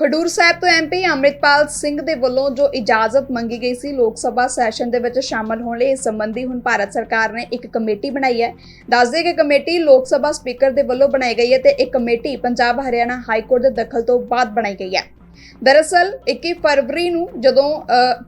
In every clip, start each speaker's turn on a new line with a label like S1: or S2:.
S1: ਖਡੂਰ ਸਾਹਿਬ ਤੋਂ ਐਮਪੀ ਅੰਮ੍ਰਿਤਪਾਲ ਸਿੰਘ ਦੇ ਵੱਲੋਂ ਜੋ ਇਜਾਜ਼ਤ ਮੰਗੀ ਗਈ ਸੀ, ਲੋਕ ਸਭਾ ਸੈਸ਼ਨ ਦੇ ਵਿੱਚ ਸ਼ਾਮਲ ਹੋਣ ਲਈ ਇਸ ਸੰਬੰਧੀ ਹੁਣ ਭਾਰਤ ਸਰਕਾਰ ਨੇ ਇੱਕ ਕਮੇਟੀ ਬਣਾਈ ਹੈ। ਦੱਸਦੇ ਕਿ ਕਮੇਟੀ ਲੋਕ ਸਭਾ ਸਪੀਕਰ ਦੇ ਵੱਲੋਂ ਬਣਾਈ ਗਈ ਹੈ ਤੇ ਇਹ committee Punjab Haryana high court ਦੇ ਦਖਲ ਤੋਂ ਬਾਅਦ ਬਣਾਈ ਗਈ ਹੈ। ਦਰਅਸਲ 21 ਫਰਵਰੀ ਨੂੰ ਜਦੋਂ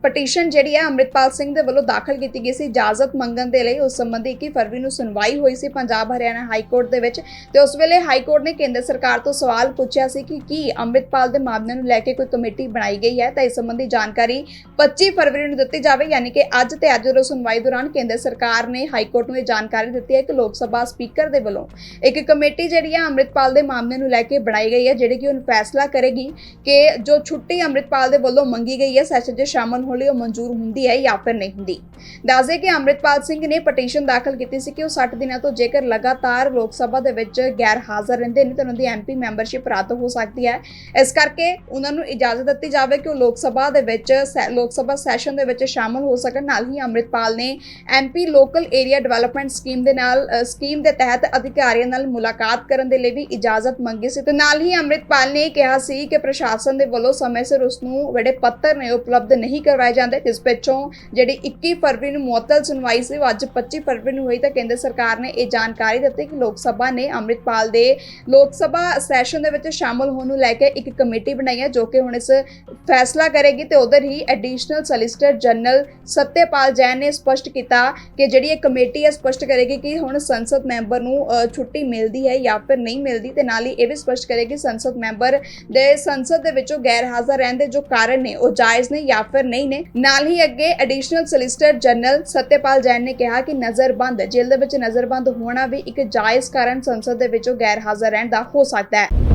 S1: ਪਟੀਸ਼ਨ ਜਿਹੜੀ ਹੈ ਅੰਮ੍ਰਿਤਪਾਲ ਸਿੰਘ ਦੇ ਵੱਲੋਂ ਦਾਖਲ ਕੀਤੀ ਗਈ ਸੀ ਇਜਾਜ਼ਤ ਮੰਗਣ ਦੇ ਲਈ, ਉਸ ਸੰਬੰਧੀ 21 ਫਰਵਰੀ ਨੂੰ ਸੁਣਵਾਈ ਹੋਈ ਸੀ ਪੰਜਾਬ ਹਰਿਆਣਾ ਹਾਈ ਕੋਰਟ ਦੇ ਵਿੱਚ ਤੇ ਉਸ ਵੇਲੇ ਹਾਈ ਕੋਰਟ ਨੇ ਕੇਂਦਰ ਸਰਕਾਰ ਤੋਂ ਸਵਾਲ ਪੁੱਛਿਆ ਸੀ ਕਿ ਕੀ ਅੰਮ੍ਰਿਤਪਾਲ ਦੇ ਮਾਮਲੇ ਨੂੰ ਲੈ ਕੇ ਕੋਈ ਕਮੇਟੀ ਬਣਾਈ ਗਈ ਹੈ, ਤਾਂ ਇਸ ਸੰਬੰਧੀ ਜਾਣਕਾਰੀ 25 ਫਰਵਰੀ ਨੂੰ ਦਿੱਤੀ ਜਾਵੇ, ਯਾਨੀ ਕਿ ਅੱਜ ਤੇ ਅੱਜ ਰੋਜ਼ ਸੁਣਵਾਈ ਦੌਰਾਨ ਕੇਂਦਰ ਸਰਕਾਰ ਨੇ ਹਾਈ ਕੋਰਟ ਨੂੰ ਇਹ ਜਾਣਕਾਰੀ ਦਿੱਤੀ ਹੈ ਕਿ ਲੋਕ ਸਭਾ ਸਪੀਕਰ ਦੇ ਵੱਲੋਂ ਇੱਕ ਕਮੇਟੀ ਜਿਹੜੀ ਹੈ ਅੰਮ੍ਰਿਤਪਾਲ ਦੇ ਮਾਮਲੇ ਨੂੰ ਲੈ ਕੇ ਬਣਾਈ ਗਈ ਹੈ, ਜਿਹੜੀ ਕਿ ਹੁਣ ਫੈਸਲਾ ਕਰੇਗੀ ਕਿ ਜੋ ਛੁੱਟੀ ਅੰਮ੍ਰਿਤਪਾਲ ਦੇ ਵੱਲੋਂ ਮੰਗੀ ਗਈ ਹੈ, ਸੈਸ਼ਨ 'ਚ ਸ਼ਾਮਲ ਹੋਣ ਲਈ ਉਹ ਮਨਜ਼ੂਰ ਹੁੰਦੀ ਹੈ ਜਾਂ ਫਿਰ ਨਹੀਂ ਹੁੰਦੀ। ਦੱਸਦੇ ਕਿ ਅੰਮ੍ਰਿਤਪਾਲ ਸਿੰਘ ਨੇ ਪਟੀਸ਼ਨ ਦਾਖਲ ਕੀਤੀ ਸੀ ਕਿ ਉਹ 60 ਦਿਨਾਂ ਤੋਂ ਜੇਕਰ ਲਗਾਤਾਰ ਲੋਕ ਸਭਾ ਦੇ ਵਿੱਚ ਗੈਰ ਹਾਜ਼ਰ ਰਹਿੰਦੇ ਨੇ, ਤਾਂ ਉਹਨਾਂ ਦੀ ਐਮਪੀ ਮੈਂਬਰਸ਼ਿਪ ਰੱਦ ਹੋ ਸਕਦੀ ਹੈ। ਇਸ ਕਰਕੇ ਉਹਨਾਂ ਨੂੰ ਇਜਾਜ਼ਤ ਦਿੱਤੀ ਜਾਵੇ ਕਿ ਉਹ ਲੋਕ ਸਭਾ ਦੇ ਵਿੱਚ ਲੋਕ ਸਭਾ ਸੈਸ਼ਨ ਦੇ ਵਿੱਚ ਸ਼ਾਮਲ ਹੋ ਸਕਣ। ਨਾਲ ਹੀ ਅੰਮ੍ਰਿਤਪਾਲ ਨੇ MP local area development scheme ਦੇ ਨਾਲ ਸਕੀਮ ਦੇ ਤਹਿਤ ਅਧਿਕਾਰੀਆਂ ਨਾਲ ਮੁਲਾਕਾਤ ਕਰਨ ਦੇ ਲਈ ਵੀ ਇਜਾਜ਼ਤ ਮੰਗੀ ਸੀ। ਤੇ ਨਾਲ ਹੀ ਅੰਮ੍ਰਿਤਪਾਲ ਨੇ ਕਿਹਾ ਸੀ ਕਿ ਪ੍ਰਸ਼ਾਸਨ ਦੇ ਵੱਲੋਂ ਸਮੇਂ ਸਿਰ ਉਸ ਨੂੰ ਜਿਹੜੇ ਪੱਤਰ ਨੇ ਉਹ ਉਪਲਬਧ ਨਹੀਂ ਕਰਵਾਏ ਜਾਂਦੇ, ਜਿਸ ਪਿੱਛੋਂ ਜਿਹੜੀ 21 ਫਰਵਰੀ ਨੂੰ ਮੁਅੱਤਲ ਸੁਣਵਾਈ ਸੀ, ਉਹ ਅੱਜ 25 ਫਰਵਰੀ ਨੂੰ ਹੋਈ, ਤਾਂ ਕੇਂਦਰ ਸਰਕਾਰ ਨੇ ਇਹ ਜਾਣਕਾਰੀ ਦਿੱਤੀ ਕਿ ਲੋਕ ਸਭਾ ਨੇ ਅੰਮ੍ਰਿਤਪਾਲ ਦੇ ਲੋਕ ਸਭਾ ਸੈਸ਼ਨ ਦੇ ਵਿੱਚ ਸ਼ਾਮਲ ਹੋਣ ਨੂੰ ਲੈ ਕੇ ਇੱਕ ਕਮੇਟੀ ਬਣਾਈ ਹੈ, ਜੋ ਕਿ ਹੁਣ ਇਸ ਫੈਸਲਾ ਕਰੇਗੀ ਤੇ ਉਧਰ ਹੀ additional solicitor general Satyapal Jain ਨੇ ਸਪਸ਼ਟ ਕੀਤਾ ਕਿ ਜਿਹੜੀ ਇਹ ਕਮੇਟੀ ਹੈ, ਸਪਸ਼ਟ ਕਰੇਗੀ ਕਿ ਹੁਣ ਸੰਸਦ ਮੈਂਬਰ ਨੂੰ ਛੁੱਟੀ ਮਿਲਦੀ ਹੈ ਜਾਂ ਫਿਰ ਨਹੀਂ ਮਿਲਦੀ ਤੇ ਨਾਲ ਹੀ ਇਹ ਵੀ ਸਪਸ਼ਟ ਕਰੇਗੀ ਸੰਸਦ ਮੈਂਬਰ ਦੇ ਸੰਸਦ ਦੇ ਵਿੱਚ ਵਿੱਚੋਂ ਗੈਰ ਹਾਜ਼ਰ ਰਹਿਣ ਦੇ ਜੋ ਕਾਰਨ ਨੇ, ਉਹ ਜਾਇਜ਼ ਨੇ ਜਾਂ ਫਿਰ ਨਹੀਂ ਨੇ। ਨਾਲ ਹੀ ਅੱਗੇ additional solicitor general Satyapal Jain ਨੇ ਕਿਹਾ ਕਿ ਨਜ਼ਰਬੰਦ, ਜੇਲ੍ਹ ਦੇ ਵਿੱਚ ਨਜ਼ਰਬੰਦ ਹੋਣਾ ਵੀ ਇੱਕ ਜਾਇਜ਼ ਕਾਰਨ ਸੰਸਦ ਦੇ ਵਿੱਚੋਂ ਗੈਰ ਹਾਜ਼ਰ ਰਹਿਣ ਦਾ ਹੋ ਸਕਦਾ ਹੈ।